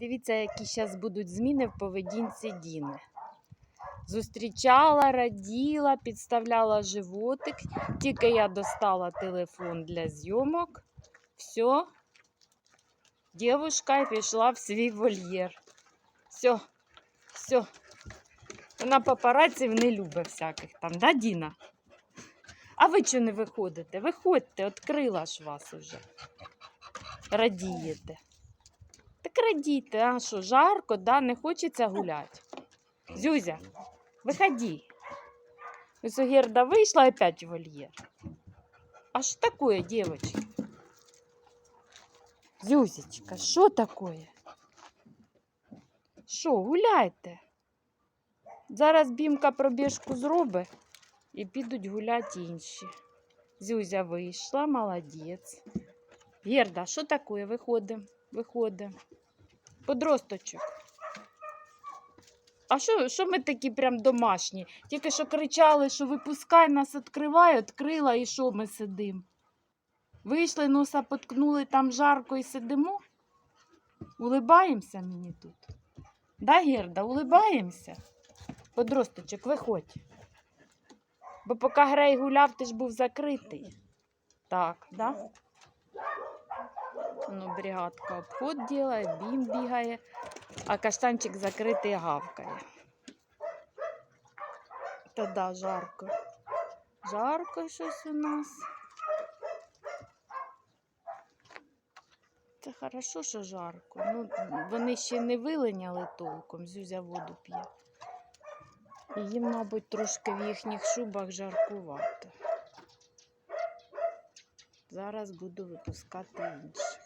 Дивіться, які зараз будуть зміни в поведінці Діни. Зустрічала, раділа, підставляла животик. Тільки я достала телефон для зйомок. Все. Дівушка пішла в свій вольєр. Все, все. Вона папараців не любить всяких там, да, Діна? А ви чого не виходите? Виходьте, відкрила ж вас уже. Радієте. Радійте, а що, жарко, да? не хочеться гуляти. Зюзя, виходи. Герда вийшла опять в вольєр. А що такое, девочки? Зюзечка, що такое? Що, гуляйте? Зараз бімка пробіжку зробить і підуть гуляти інші. Зюзя вийшла, молодець. Герда, що таке? Виходимо, виходимо. Подросточок. А що, що ми такі прям домашні? Тільки що кричали, що випускай нас, відкривай, відкрила, і що ми сидимо? Вийшли, носа поткнули, там жарко і сидимо? Улибаємося мені тут? Да, Герда, улибаємося? Подросточок, виходь. Бо поки Грей гуляв, ти ж був закритий. Так, да? Ну, бригадка обход делає, бім бігає, а каштанчик закритий гавкає. Та да, жарко. Жарко щось у нас. Це хорошо, що жарко. Ну, вони ще не вилиняли толком, зюзя воду п'є. І їм, мабуть, трошки в їхніх шубах жаркувато. Зараз буду випускати інших.